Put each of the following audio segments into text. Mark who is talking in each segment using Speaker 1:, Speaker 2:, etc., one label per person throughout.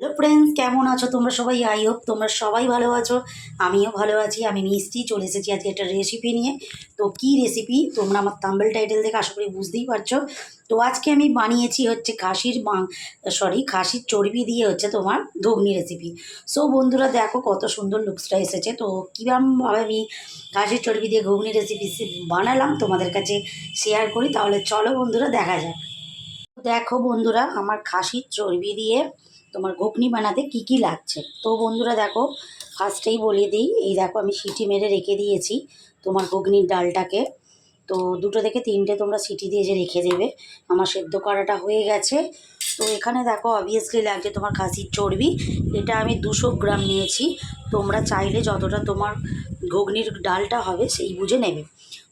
Speaker 1: Hello friends কেমন আছো? তোমরা সবাই আই হোপ তোমরা সবাই ভালো আছো। আমিও ভালো আছি, আমি মিষ্টি, চলে এসেছি আজকে একটা রেসিপি নিয়ে। তো কী রেসিপি তোমরা আমার তাম্বেল টাইটেল দেখে আশা করি বুঝতেই পারছ। তো আজকে আমি বানিয়েছি হচ্ছে খাসির সরি খাসির চর্বি দিয়ে হচ্ছে তোমার ঘুগনি রেসিপি সো বন্ধুরা, দেখো কত সুন্দর লুকসটা এসেছে। তো কীরকমভাবে আমি খাসির চর্বি দিয়ে ঘুগনি রেসিপি বানালাম তোমাদের কাছে শেয়ার করি। তাহলে চলো বন্ধুরা, দেখা যাক। দেখো বন্ধুরা, আমার খাসির চর্বি দিয়ে তোমার ঘুগনি বানাতে কি কি লাগছে? তো বন্ধুরা দেখো, ফার্স্টেই বলে দিই, এই দেখো আমি সিটি মেরে রেখে দিয়েছি তোমার ঘুগনির ডালটাকে। তো দুটো থেকে তিনটে তোমরা সিটি দিয়ে যে রেখে দেবে। আমার সেদ্ধ করাটা হয়ে গেছে। তো এখানে দেখো অবভিয়াসলি লাগছে তোমার খাসির চর্বি। এটা আমি দুশো গ্রাম নিয়েছি। তোমরা চাইলে যতটা তোমার ঘুগনির ডালটা হবে সেই বুঝে নেবে।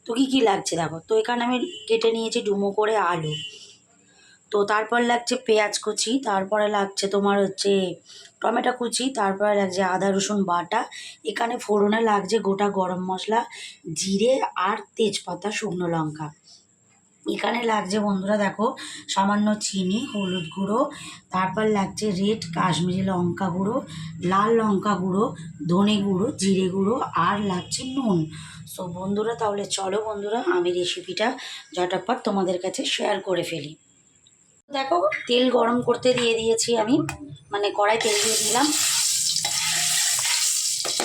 Speaker 1: তো কী কী লাগছে দেখো? তো এখানে আমি কেটে নিয়েছি ডুমো করে আলু। তো তারপর লাগছে পেঁয়াজ কুচি, তারপরে লাগছে তোমার হচ্ছে টমেটো কুচি, তারপরে লাগছে আদা, রসুন বাটা। এখানে ফোড়নে লাগছে গোটা গরম মশলা, জিরে আর তেজপাতা, শুকনো লঙ্কা। এখানে লাগছে বন্ধুরা দেখো সামান্য চিনি, হলুদ গুঁড়ো, তারপর লাগছে রেড কাশ্মীরি লঙ্কা গুঁড়ো, লাল লঙ্কা গুঁড়ো, ধনে গুঁড়ো, জিরে গুঁড়ো আর লাগছে নুন। সো বন্ধুরা তাহলে চলো বন্ধুরা আমি রেসিপিটা ঝটাপট তোমাদের কাছে শেয়ার করে ফেলি। দেখো, তেল গরম করতে দিয়ে দিয়েছি আমি। মানে কড়াই তেল দিয়ে দিলাম।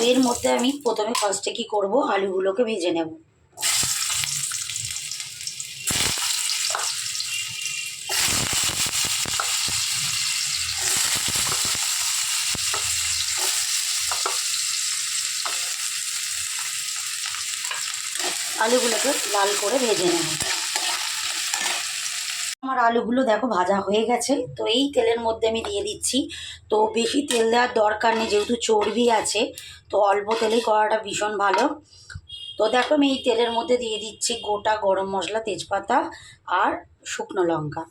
Speaker 1: এর মধ্যে আমি প্রথমে ফার্স্টে কি করব? আলুগুলোকে ভেজে নেব। আলুগুলোকে লাল করে ভেজে নেব। আমার আলুগুলো দেখো ভাজা হয়ে গেছে। তো এই তেলের মধ্যে আমি দিয়ে দিচ্ছি। তো বেশি তেল দেওয়ার দরকার নেই, যেহেতু চর্বি আছে, তো অল্প তেলেই করাটা ভীষণ ভালো। তো দেখো আমি এই তেলের মধ্যে দিয়ে দিচ্ছি গোটা গরম মশলা, তেজপাতা আর শুকনো লঙ্কা।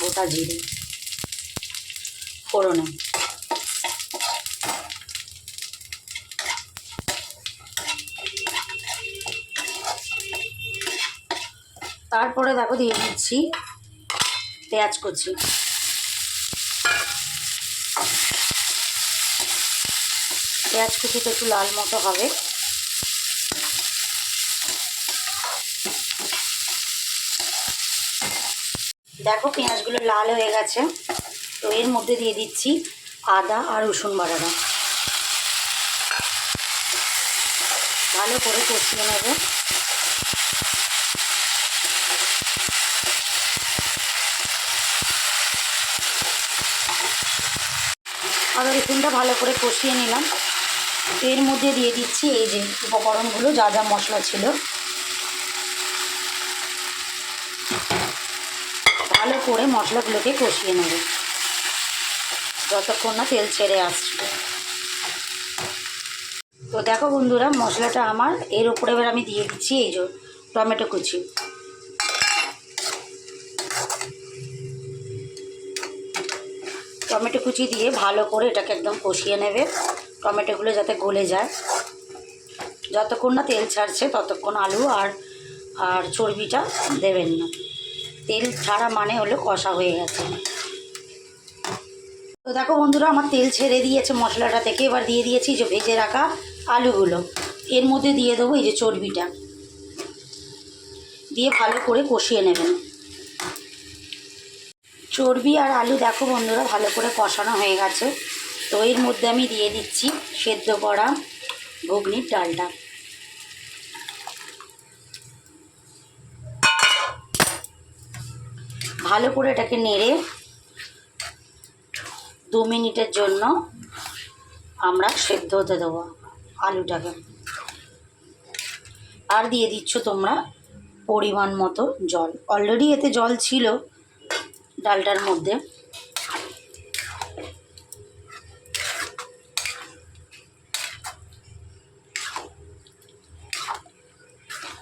Speaker 1: গোটা জিরে। ফোড়নে। তারপরে দেখো দিয়ে দিচ্ছি পেঁয়াজ কুচি। পেঁয়াজ কুচিটা একটু লাল মতো হবে। দেখো পেঁয়াজগুলো লাল হয়ে গেছে। তো এর মধ্যে দিয়ে দিচ্ছি আদা আর রসুন বাটাটা ভালো করে কষিয়ে নেবে। আদা রসুনটা ভালো করে কষিয়ে নিলাম। এর মধ্যে দিয়ে দিচ্ছি এই যে উপকরণগুলো, যা যা মশলা ছিল। ভালো করে মশলাগুলোকে কষিয়ে নেবে। যতক্ষণ না তেল ছেড়ে আসছে। তো দেখো বন্ধুরা, মশলাটা আমার, এর উপরে এবার আমি দিয়ে দিচ্ছি এই যে টমেটো কুচি। টমেটো কুচি দিয়ে ভালো করে এটাকে একদম কষিয়ে নেবে। টমেটোগুলো যাতে গলে যায়। যতক্ষণ না তেল ছাড়ছে ততক্ষণ আলু আর আর চর্বিটা দেবেন না। তেল ছাড়া মানে হলো কষা হয়ে গেছে। তো দেখো বন্ধুরা, আমার তেল ছেড়ে দিয়েছে মশলাটা থেকে। এবার দিয়ে দিয়েছি যে ভেজে রাখা আলুগুলো। এর মধ্যে দিয়ে দেবো এই যে চর্বিটা। দিয়ে ভালো করে কষিয়ে নেবেন। চর্বি আর আলু দেখো বন্ধুরা, ভালো করে কষানো হয়ে গেছে। তো এর মধ্যে আমি দিয়ে দিচ্ছি সেদ্ধ করা ঘুগনির ডালটা। ভালো করে এটাকে নেড়ে দু মিনিটের জন্য আমরা সেদ্ধ হতে দেবো আলুটাকে। আর দিয়ে দিচ্ছ তোমরা পরিমাণ মতো জল। অলরেডি এতে জল ছিল ডালটার মধ্যে।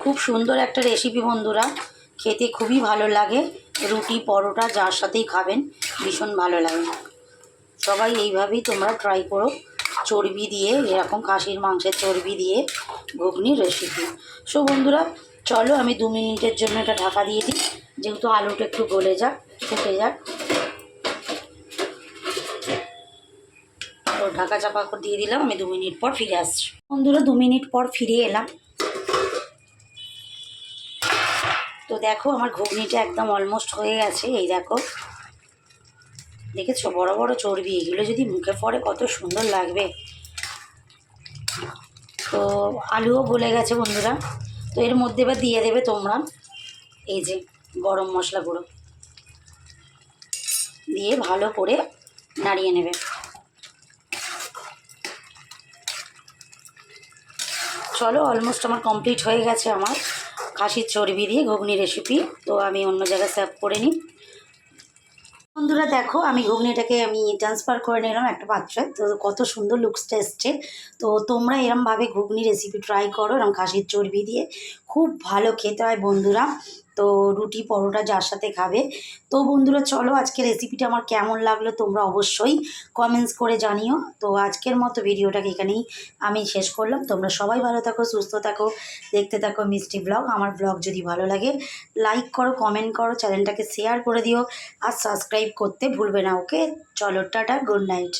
Speaker 1: খুব সুন্দর একটা রেসিপি বন্ধুরা। খেতে খুবই ভালো লাগে। রুটি, পরোটা যার সাথেই খাবেন, ভীষণ ভালো লাগে। সবাই এইভাবেই তোমরা ট্রাই করো। চর্বি দিয়ে, এরকম খাসির মাংসের চর্বি দিয়ে ঘুগনি রেসিপি সো বন্ধুরা চলো, আমি দু মিনিটের জন্য এটা ঢাকা দিয়ে দিই। যেহেতু আলুটা একটু গলে যাক, ফুটে যাক। তো ঢাকা চাপা করে দিয়ে দিলাম, আমি দু মিনিট পর ফিরে আসছি। বন্ধুরা, দু মিনিট পর ফিরে এলাম। তো দেখো, আমার ঘুগনিটা একদম অলমোস্ট হয়ে গেছে, এই দেখো। দেখেছ, বড় বড় চর্বি, এগুলো যদি মুখে পড়ে কত সুন্দর লাগবে। তো আলুও গলে গেছে, বন্ধুরা। তো এর মধ্যে এবার দিয়ে দেবে তোমরা এই যে গরম মশলা গুঁড়ো। দিয়ে ভালো করে নাড়িয়ে নেবে। চলো অলমোস্ট আমার কমপ্লিট হয়ে গেছে আমার খাসির চর্বি দিয়ে ঘুগনি রেসিপি তো আমি অন্য জায়গায় সার্ভ করে নিই। বন্ধুরা দেখো, আমি ঘুগনিটাকে আমি ট্রান্সফার করে নিলাম একটা পাত্রে। তো কত সুন্দর লুকসটা এসছে। তো তোমরা এরমভাবে ঘুগনি রেসিপি ট্রাই করো, এরম খাসির চর্বি দিয়ে। খুব ভালো খেতে হয় বন্ধুরা। তো রুটি পরোটা যার সাথে খাবে। তো বন্ধুরা, চলো আজকে রেসিপিটা আমার কেমন লাগল তোমরা অবশ্যই কমেন্টস করে জানিও। তো আজকের মতো ভিডিওটাকে এখানেই আমি শেষ করলাম। তোমরা সবাই ভালো থাকো, সুস্থ থাকো, দেখতে থাকো মিষ্টি ব্লগ আমার ব্লগ যদি ভালো লাগে লাইক করো কমেন্ট করো চ্যানেলটাকে শেয়ার করে দিও, আর সাবস্ক্রাইব করতে ভুলবে না ওকে চলো, টাটা গুড নাইট